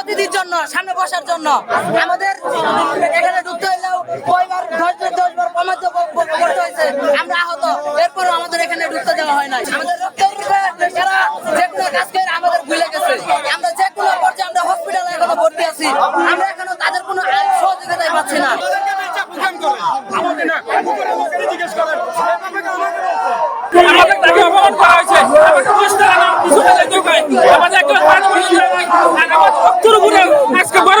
অতিথির জন্য, সামনে বসার জন্য। আমাদের এখানে ঢুকতে হইলেও কয়বার, দশ দশ বার কমাতে করতে হয়েছে। আমরা আহত। এরপরও আমাদের এখানে ঢুকতে দেওয়া হয় নাই। আমাদের রক্তের কাজ করে আমাদের ভুলে গেছে আমরা যে কোনো পর্যায়ে আমরা হসপিটালে এখনও ভর্তি আছি আমরা এখনও তাদের কোনো সহযোগিতাই পাচ্ছি না আমাদের তাকে অপমান করা হয়েছে আমাদের কষ্ট আমার পিছনে যেতে হয় আমাদের একটা হাত বলে দেওয়া হয় আর আমাদের রক্তের উপরে আজকে বড়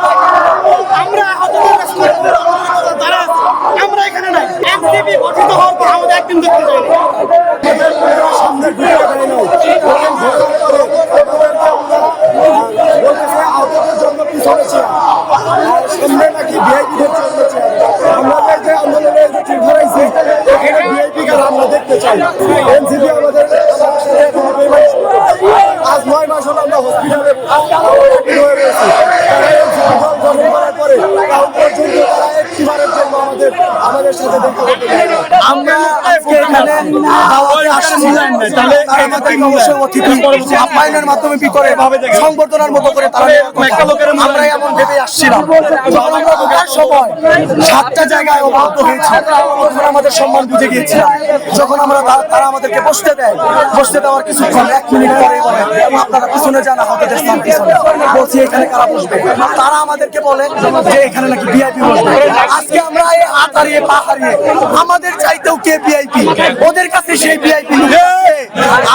ঠিক ধরাইছে এখানে ভিআইপি কার আমরা দেখতে চাই এনসিপি আমাদের। আজ নয় মাস হলো আমরা হসপিটালে সংবর্ধনার মতো করে আমরা এমন ভেবে আসছিলাম। সময় সাতটা জায়গায় অবরুদ্ধ হয়েছে। তখন আমাদের সম্মান বুঝে গিয়েছিলাম যখন আমরা তারা আমাদেরকে বসতে দেয়। বসতে দেওয়ার কিছুক্ষণ, এক মিনিট পরে আপনারা পিছনে যান আহতদের স্থান পিছনে। বলছি, এখানে কারা বসবে? তারা আমাদেরকে বলে যে, এখানে নাকি ভিআইপি বসবে। আজকে আমরা এই হাত হারিয়ে, পা হারিয়ে, আমাদের চাইতেও কে ভিআইপি ওদের কাছে সেই ভিআইপি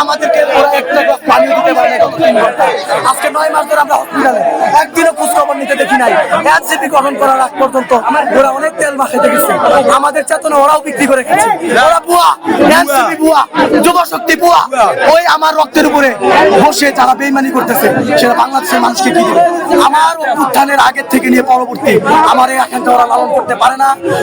আমাদেরকে ওরা একটা গ্লাস পানিও দিতে পারে আজকে নয় মাস ধরে আমরা হসপিটালে একদিনও খোঁজ খবর নিতে দেখি নাই। এনসিপি গঠন করার আগ পর্যন্ত ওরা অনেক তেল মাখাইতে গেছে আমাদের চেতনা ওরাও বিক্রি করে খেয়েছে। ওরা বুয়া এনসিপি বুয়া যুব শক্তি বুয়া। ওই আমার রক্তের উপরে বসে যারা বেইমানি করতেছে সেটা বাংলাদেশের মানুষকে কি আমার উত্থানের আগের থেকে নিয়ে পরবর্তী আমার এই আকাঙ্ক্ষা ওরা লালন করতে পারে না।